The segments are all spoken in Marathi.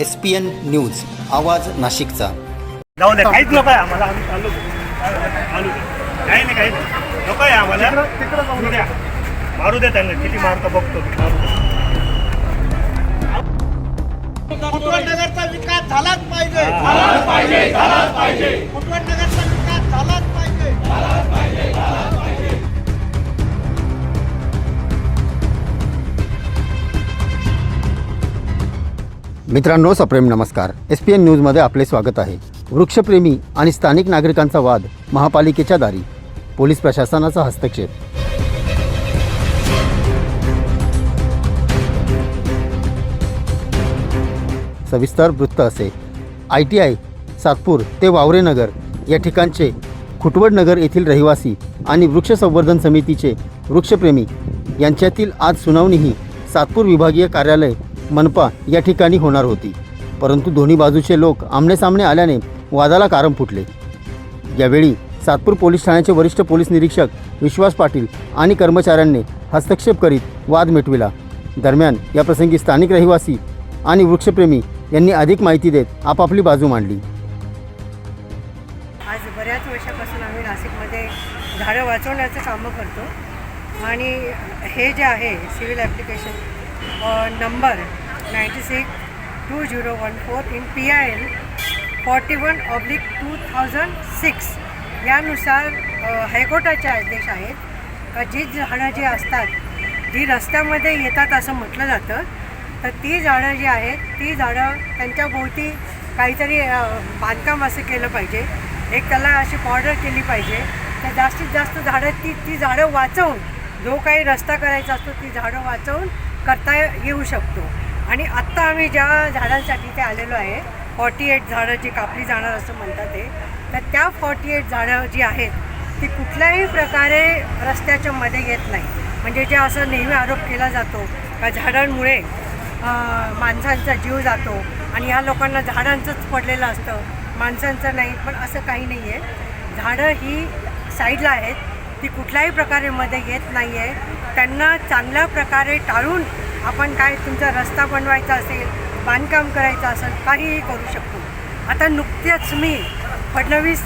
एस पी एन न्यूज आवाज नाशिकचा. जाऊ दे काहीच नको आहे आम्हाला आम्ही चालू चालू काही नाही काही नाही. नको आहे आम्हाला. मारू द्या. मारू दे त्यांना. किती मारतो बघतो नगरचा विकास झालाच पाहिजे. झालाच पाहिजे झालाच पाहिजे. नगरचा विकास झालाच पाहिजे. मित्रांनो सप्रेम नमस्कार. एस पी एन न्यूजमध्ये आपले स्वागत आहे. वृक्षप्रेमी आणि स्थानिक नागरिकांचा वाद महापालिकेच्या दारी. पोलीस प्रशासनाचा हस्तक्षेप. सविस्तर वृत्त असे. आय टी आय सातपूर ते वावरेनगर या ठिकाणचे खुटवडनगर येथील रहिवासी आणि वृक्ष संवर्धन समितीचे वृक्षप्रेमी यांच्यातील आज सुनावणीही सातपूर विभागीय कार्यालय मनपा या ठिकाणी होणार होती. परंतु दोन्ही बाजूचे लोक आमनेसामने आल्याने वादाला कारण फुटले. यावेळी सातपूर पोलीस ठाण्याचे वरिष्ठ पोलीस निरीक्षक विश्वास पाटील आणि कर्मचाऱ्यांनी हस्तक्षेप करीत वाद मिटविला. दरम्यान याप्रसंगी स्थानिक रहिवासी आणि वृक्षप्रेमी यांनी अधिक माहिती देत आपापली बाजू मांडली. आज बऱ्याच वर्षापासून आम्ही नाशिकमध्ये झाडं वाचवण्याचं कामं करतो. आणि हे जे आहे civil application number ninety six two zero one four in P I L forty one oblique two thousand six यानुसार हायकोर्टाचे आदेश आहेत का जी झाडं जी असतात जी रस्त्यामध्ये येतात असं म्हटलं जातं तर ती झाडं जी आहेत ती झाडं त्यांच्या भोवती काहीतरी बांधकाम असं केलं पाहिजे. एक त्याला अशी बॉर्डर केली पाहिजे. तर जास्तीत जास्त झाडं ती ती झाडं वाचवून जो काही रस्ता करायचा असतो ती झाडं वाचवून करता येऊ शकतो. आणि आत्ता आम्ही ज्या झाडांसाठी ते आलेलो आहे फॉर्टी एट झाडं जी कापली जाणार असं म्हणतात ते तर त्या फॉर्टी एट झाडं जी आहेत ती कुठल्याही प्रकारे रस्त्याच्या मध्ये येत नाही. म्हणजे जे असं नेहमी आरोप केला जातो का झाडांमुळे माणसांचा जीव जातो आणि ह्या लोकांना झाडांचंच पडलेलं असतं माणसांचं नाही पण असं काही नाही आहे झाडं ही साईडला आहेत ती कुठल्याही प्रकारे मध्ये येत नाही आहे त्यांना चांगल्या प्रकारे टाळून आपण काय तुमचा रस्ता बनवायचा असेल बांधकाम करायचं असेल काहीही करू शकतो. आता नुकतेच मी फडणवीस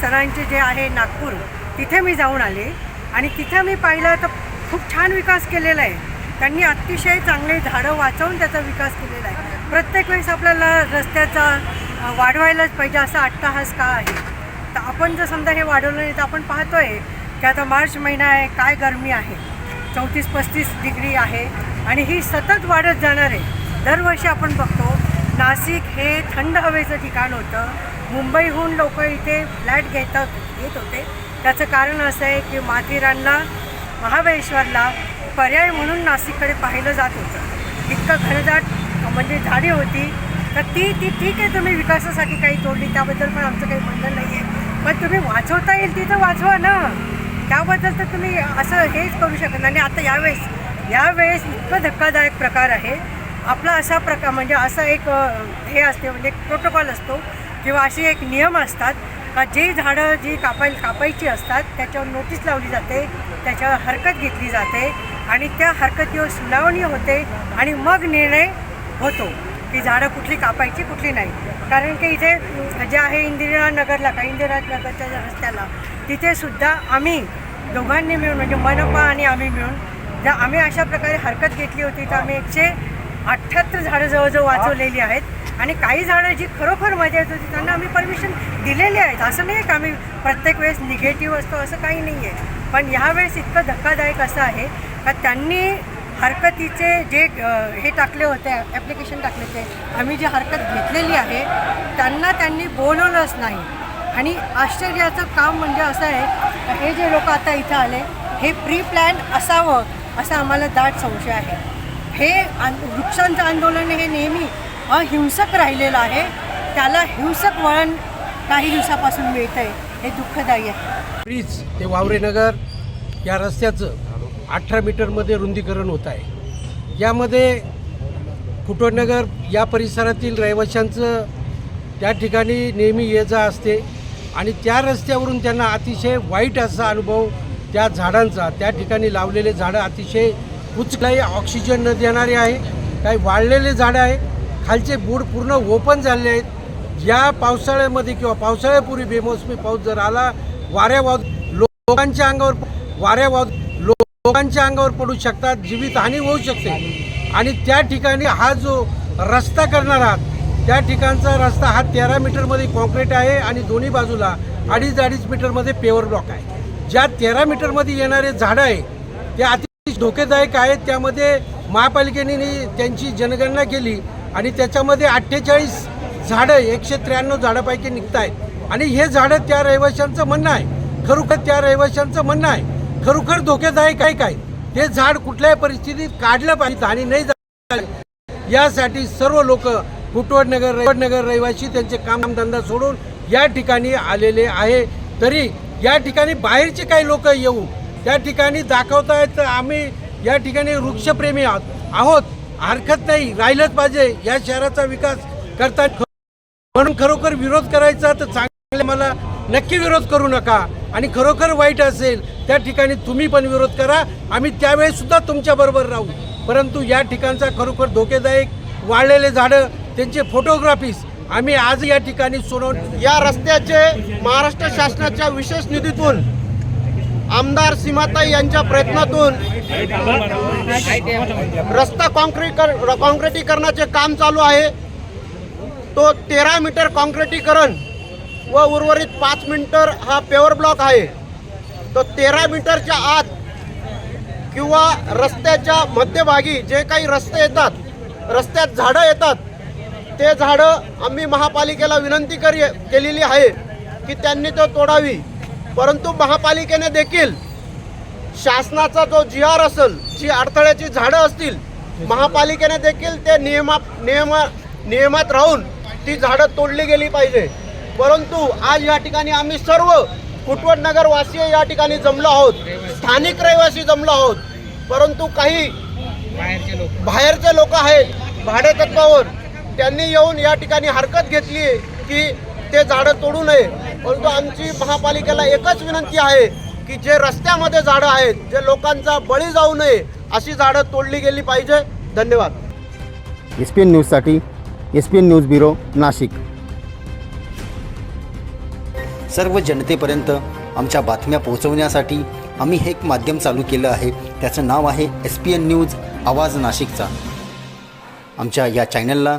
सरांचे जे आहे नागपूर तिथे मी जाऊन आले. आणि तिथे मी पाहिलं तर खूप छान विकास केलेला आहे. त्यांनी अतिशय चांगले झाडं वाचवून त्याचा विकास केलेला आहे. प्रत्येक वेळेस आपल्याला रस्त्याचा वाढवायलाच पाहिजे असा अट्टहास का आहे? तर आपण जर समजा हे वाढवलं नाही तर आपण पाहतोय की आता मार्च महिना आहे काय गरमी आहे? चौतीस पस्तीस डिग्री आहे. आणि ही सतत वाढत जाणार आहे दरवर्षी आपण बघतो नाशिक हे थंड हवेचं ठिकाण होतं. मुंबईहून लोक इथे फ्लॅट घेतात येत होते. त्याचं कारण असं आहे की माथेरानला महाबळेश्वरला पर्याय म्हणून नाशिककडे पाहिलं जात होतं. इतकं घनदाट म्हणजे झाडी होती. तर ती ती ठीक आहे तुम्ही विकासासाठी काही तोडली. त्याबद्दल पण आमचं काही म्हणणं नाही आहे पण तुम्ही वाचवता येईल ती तर वाचवा ना. त्याबद्दल तर तुम्ही असं हेच करू शकत नाही. आणि आता यावेळेस यावेळेस इतकं धक्कादायक प्रकार आहे. आपला असा प्रकार म्हणजे असा एक हे असते म्हणजे एक प्रोटोकॉल असतो किंवा असे एक नियम असतात का जे झाडं जी कापाय कापायची असतात त्याच्यावर नोटीस लावली जाते त्याच्यावर हरकत घेतली जाते आणि त्या हरकतीवर सुनावणी होते आणि मग निर्णय होतो की झाडं कुठली कापायची कुठली नाही. कारण की इथे जे आहे इंदिरा नगरला का इंदिरा नगरच्या रस्त्याला तिथेसुद्धा आम्ही दोघांनी मिळून म्हणजे मनपा आणि आम्ही मिळून जर आम्ही अशा प्रकारे हरकत घेतली होती तर आम्ही एकशे अठ्ठ्याहत्तर झाडं जवळजवळ वाचवलेली आहेत. आणि काही झाडं जी खरोखर मजा येत होती त्यांना आम्ही परमिशन दिलेली आहेत. असं नाही का आम्ही प्रत्येक वेळेस निगेटिव्ह असतो असं काही नाही आहे. पण ह्यावेळेस इतकं धक्कादायक असं आहे का त्यांनी हरकतीचे जे हे टाकले होते ॲप्लिकेशन टाकले होते आम्ही जी हरकत घेतलेली आहे त्यांना त्यांनी बोलवलंच नाही. आणि आश्चर्याचं काम म्हणजे असं आहे हे जे लोक आता इथं आले हे प्री प्लॅन असावं असं आम्हाला दाट संशय आहे. हे वृक्षांचं आंदोलन हे नेहमी अहिंसक राहिलेलं आहे. त्याला हिंसक वळण काही दिवसापासून मिळतं आहे हे दुःखदायी आहे. ब्रिज ते वावरेनगर या रस्त्याचं अठरा मीटरमध्ये रुंदीकरण होत आहे. यामध्ये कुटोनगर या परिसरातील रहिवाशांचं त्या ठिकाणी नेहमी ये जा असते. आणि त्या रस्त्यावरून त्यांना अतिशय वाईट असा अनुभव त्या झाडांचा त्या ठिकाणी लावलेले झाडं अतिशय उच्च काही ऑक्सिजन न देणारे आहे काही वाळलेले झाडं आहे खालचे बूड पूर्ण ओपन झाले आहेत. या पावसाळ्यामध्ये किंवा पावसाळ्यापूर्वी बेमोसमी पाऊस जर आला वाऱ्या वाद लोकांच्या अंगावर वाऱ्या वाद लोकांच्या अंगावर पडू शकतात जीवितहानी होऊ शकते. आणि त्या ठिकाणी हा जो रस्ता करणार आहात त्या ठिकाणचा रस्ता हा तेरा मीटरमध्ये कॉन्क्रीट आहे आणि दोन्ही बाजूला अडीच अडीच मीटरमध्ये पेवर ब्लॉक आहे. ज्या तेरा मीटरमध्ये येणारे झाडं आहे ते अतिशय धोकेदायक आहेत. त्यामध्ये महापालिकेने त्यांची जनगणना केली आणि त्याच्यामध्ये अठ्ठेचाळीस झाडं एकशे त्र्याण्णव झाडापैकी निघत आहेत आणि हे झाडं त्या रहिवाशांचं म्हणणं आहे. खरोखर त्या रहिवाशांचं म्हणणं आहे. खरोखर धोकेदायक आहे काय? हे झाड कुठल्याही परिस्थितीत काढलं पाहिजे आणि नाही झालं यासाठी सर्व लोक कुटवडनगर नगर रहिवासी त्यांचे कामधंदा सोडून या ठिकाणी आलेले आहे. तरी या ठिकाणी बाहेरचे काही लोक येऊन त्या ठिकाणी दाखवतायत आम्ही या ठिकाणी वृक्षप्रेमी आहोत. आहोत. हरकत नाही. राहिलंच पाहिजे. या शहराचा विकास करतात. म्हणून खरोखर विरोध करायचा तर चांगले मला नक्की विरोध करू नका. आणि खरोखर वाईट असेल त्या ठिकाणी तुम्ही पण विरोध करा. आम्ही त्यावेळेस सुद्धा तुमच्या बरोबर राहू. परंतु या ठिकाणचा खरोखर धोकेदायक वाळलेले झाडं त्यांचे फोटोग्राफीज आम्ही आज या ठिकाणी सोडवून या रस्त्याचे महाराष्ट्र शासनाच्या विशेष निधीतून आमदार सीमाताई यांच्या प्रयत्नातून रस्ता कॉन्क्रीट कॉन्क्रिटीकरणाचे काम चालू आहे. तो तेरा मीटर कॉन्क्रिटीकरण व उर्वरित पाच मीटर हा पेवर ब्लॉक आहे. तो तेरा मीटरच्या आत किंवा रस्त्याच्या मध्यभागी जे काही रस्ते येतात रस्त्यात झाडं येतात ते झाडं आम्ही महापालिकेला विनंती करी केलेली आहे की त्यांनी तो तोडावी. परंतु महापालिकेने देखील शासनाचा जो जी आर असेल जी अडथळ्याची झाडं असतील महापालिकेने देखील ते नियमा नियम नियमात राहून ती झाडं तोडली गेली पाहिजे. परंतु आज या ठिकाणी आम्ही सर्व कुटवड नगर वासीय या ठिकाणी जमलो आहोत स्थानिक रहिवासी जमलो आहोत. परंतु काही बाहेरचे लोक. आहेत भाडे तत्वावर त्यांनी येऊन या ठिकाणी हरकत घेतली की ते झाडं तोडू नये. परंतु आमची महापालिकेला एकच विनंती आहे की जे रस्त्यामध्ये झाडं आहेत जे लोकांचा बळी जाऊ नये अशी झाडं तोडली गेली पाहिजे. धन्यवाद. एस पी एन न्यूजसाठी S P N news bureau Nashik. सर्व जनतेपर्यंत आमच्या बातम्या पोहोचवण्यासाठी आम्ही हे एक माध्यम चालू केलं आहे. त्याचं नाव आहे एस पी एन न्यूज आवाज नाशिकचा. आमच्या या चॅनलला